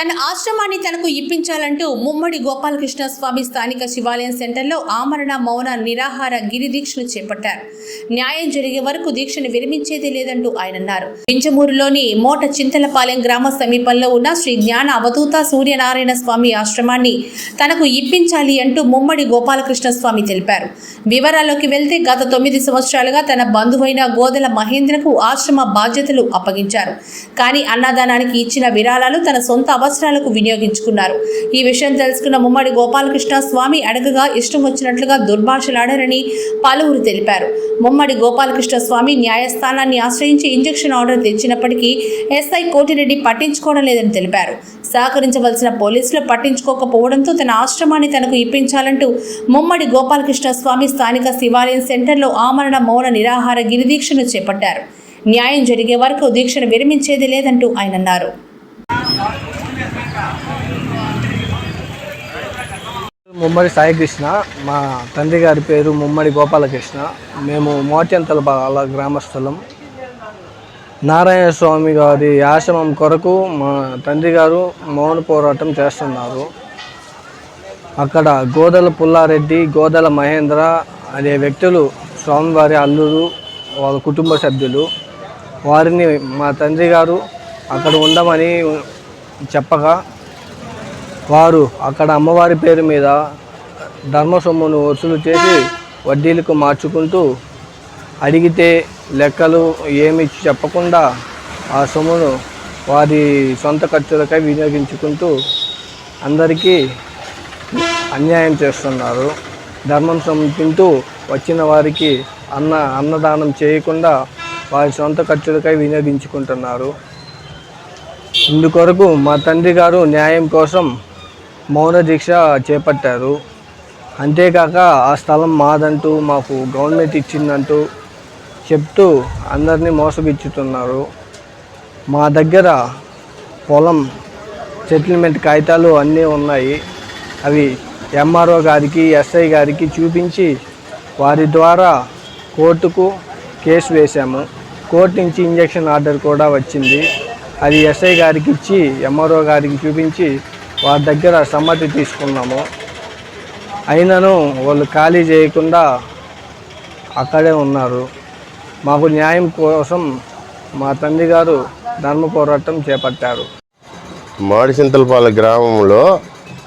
తన ఆశ్రమాన్ని తనకు ఇప్పించాలంటూ ముమ్మడి గోపాలకృష్ణ స్వామి స్థానిక శివాలయం సెంటర్లో ఆమరణ మౌన నిరాహార గిరి దీక్షను చేపట్టారు. న్యాయం జరిగే వరకు దీక్షను విరమించేది లేదంటూ ఆయన అన్నారు. పింఛమూరులోని మోట చింతలపాలెం గ్రామ సమీపంలో ఉన్న శ్రీ జ్ఞాన అవధూత సూర్యనారాయణ స్వామి ఆశ్రమాన్ని తనకు ఇప్పించాలి అంటూ ముమ్మడి గోపాలకృష్ణ స్వామి తెలిపారు. వివరాల్లోకి వెళ్తే గత తొమ్మిది సంవత్సరాలుగా తన బంధువైన గోదల మహేంద్రకు ఆశ్రమ బాధ్యతలు అప్పగించారు. కానీ అన్నదానానికి ఇచ్చిన విరాళాలు తన సొంత అవసరాలకు వినియోగించుకున్నారు. ఈ విషయం తెలుసుకున్న ముమ్మడి గోపాలకృష్ణ స్వామి అడగగా ఇష్టం వచ్చినట్లుగా దుర్భాషలాడారని పలువురు తెలిపారు. ముమ్మడి గోపాలకృష్ణ స్వామి న్యాయస్థానాన్ని ఆశ్రయించి ఇంజెక్షన్ ఆర్డర్ తెచ్చినప్పటికీ ఎస్ఐ కోటిరెడ్డి పట్టించుకోవడం లేదని తెలిపారు. సహకరించవలసిన పోలీసులు పట్టించుకోకపోవడంతో తన ఆశ్రమాన్ని తనకు ఇప్పించాలంటూ ముమ్మడి గోపాలకృష్ణ స్వామి స్థానిక శివాలయం సెంటర్లో ఆమరణ మౌన నిరాహార గిరిదీక్షను చేపట్టారు. న్యాయం జరిగే వరకు దీక్షను విరమించేది లేదంటూ ఆయన అన్నారు. ముమ్మడి సాయికృష్ణ మా తండ్రి గారి పేరు ముమ్మడి గోపాలకృష్ణ. మేము మోత్యంతల బాల గ్రామస్థలం నారాయణ స్వామి గారి ఆశ్రమం కొరకు మా తండ్రి గారు మౌన పోరాటం చేస్తున్నారు. అక్కడ గోదల పుల్లారెడ్డి గోదల మహేంద్ర అనే వ్యక్తులు స్వామివారి అల్లుడు వాళ్ళ కుటుంబ సభ్యులు. వారిని మా తండ్రి గారు అక్కడ ఉండమని చెప్పగా వారు అక్కడ అమ్మవారి పేరు మీద ధర్మ సొమ్మును వసూలు చేసి వడ్డీలకు మార్చుకుంటూ అడిగితే లెక్కలు ఏమి చెప్పకుండా ఆ సొమ్మును వారి సొంత ఖర్చులకై వినియోగించుకుంటూ అందరికీ అన్యాయం చేస్తున్నారు. ధర్మం సొమ్ము వచ్చిన వారికి అన్న అన్నదానం చేయకుండా వారి సొంత ఖర్చులకై వినియోగించుకుంటున్నారు. ఇందుకొరకు మా తండ్రి గారు న్యాయం కోసం మౌన దీక్ష చేపట్టారు. అంతేకాక ఆ స్థలం మాదంటూ మాకు గవర్నమెంట్ ఇచ్చిందంటూ చెప్తూ అందరినీ మోసగిచ్చుతున్నారు. మా దగ్గర పొలం సెటిల్మెంట్ కాగితాలు అన్నీ ఉన్నాయి. అవి ఎంఆర్ఓ గారికి ఎస్ఐ గారికి చూపించి వారి ద్వారా కోర్టుకు కేసు వేశాము. కోర్టు నుంచి ఇంజక్షన్ ఆర్డర్ కూడా వచ్చింది. అది ఎస్ఐ గారికి ఇచ్చి ఎంఆర్ఓ గారికి చూపించి వారి దగ్గర సమ్మతి తీసుకున్నాము. అయినను వాళ్ళు ఖాళీ చేయకుండా అక్కడే ఉన్నారు. మాకు న్యాయం కోసం మా తండ్రి గారు ధర్మ పోరాటం చేపట్టారు. మాడిసింతలపాల గ్రామంలో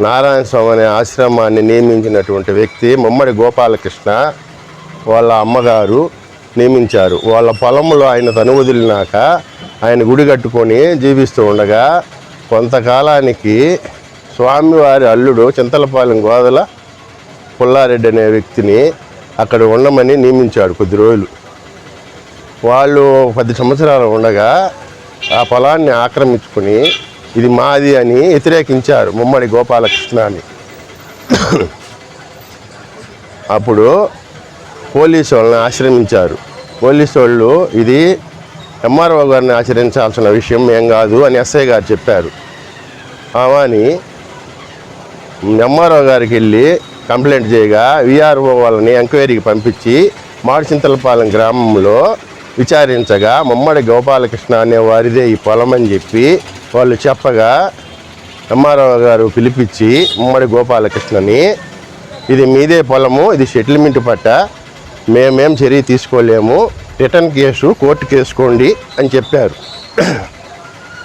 నారాయణ స్వామి అనే ఆశ్రమాన్ని నియమించినటువంటి వ్యక్తి ముమ్మడి గోపాలకృష్ణ వాళ్ళ అమ్మగారు నియమించారు. వాళ్ళ పొలంలో ఆయన తను వదిలినాక ఆయన గుడి కట్టుకొని జీవిస్తూ ఉండగా కొంతకాలానికి స్వామివారి అల్లుడు చింతలపాలెం గోదల పుల్లారెడ్డి అనే వ్యక్తిని అక్కడ ఉండమని నియమించాడు కొద్ది రోజులు. వాళ్ళు పది సంవత్సరాలు ఉండగా ఆ పొలాన్ని ఆక్రమించుకుని ఇది మాది అని వ్యతిరేకించారు ముమ్మడి గోపాలకృష్ణాన్ని అప్పుడు పోలీసు వాళ్ళని ఆశ్రమించారు పోలీసు వాళ్ళు ఇది ఎంఆర్ఓ గారిని ఆచరించాల్సిన విషయం ఏం కాదు అని ఎస్ఐ గారు చెప్పారు. అని ఎంఆర్ఓ గారికి వెళ్ళి కంప్లైంట్ చేయగా విఆర్ఓ వాళ్ళని ఎంక్వైరీకి పంపించి మాడిచింతలపాలెం గ్రామంలో విచారించగా ముమ్మడి గోపాలకృష్ణ అనే వారిదే ఈ పొలం అని చెప్పి వాళ్ళు చెప్పగా ఎంఆర్ఓ గారు పిలిపించి ముమ్మడి గోపాలకృష్ణని ఇది మీదే పొలము ఇది సెటిల్మెంట్ పట్ట మేమేం చర్య తీసుకోలేము రిటర్న్ కేసు కోర్టు కేసుకోండి అని చెప్పారు.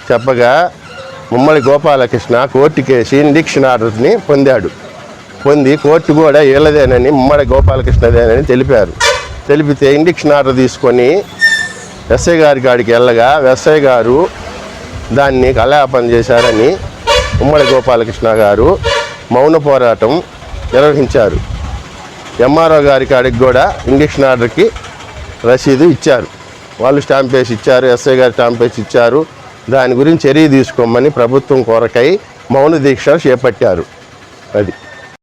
చెప్పగా ముమ్మడి గోపాలకృష్ణ కోర్టు కేసి ఇండిక్షన్ ఆర్డర్ని పొందాడు. పొంది కోర్టు కూడా వీళ్ళదేనని ముమ్మడి గోపాలకృష్ణదేనని తెలిపారు. తెలిపితే ఇండిక్షన్ ఆర్డర్ తీసుకొని ఎస్ఐ గారి కాడికి వెళ్ళగా ఎస్ఐ గారు దాన్ని కళాపన చేశారని ఉమ్మడి గోపాలకృష్ణ గారు మౌన పోరాటం నిర్వహించారు. ఎంఆర్ఓ గారి కాడికి కూడా ఇండిక్షన్ ఆర్డర్కి రసీదు ఇచ్చారు. వాళ్ళు స్టాంప్ వేసి ఇచ్చారు ఎస్ఐ గారు స్టాంప్ వేసి ఇచ్చారు. దాని గురించి చర్య తీసుకోమని ప్రభుత్వం కొరకై మౌన దీక్ష చేపట్టారు. అది.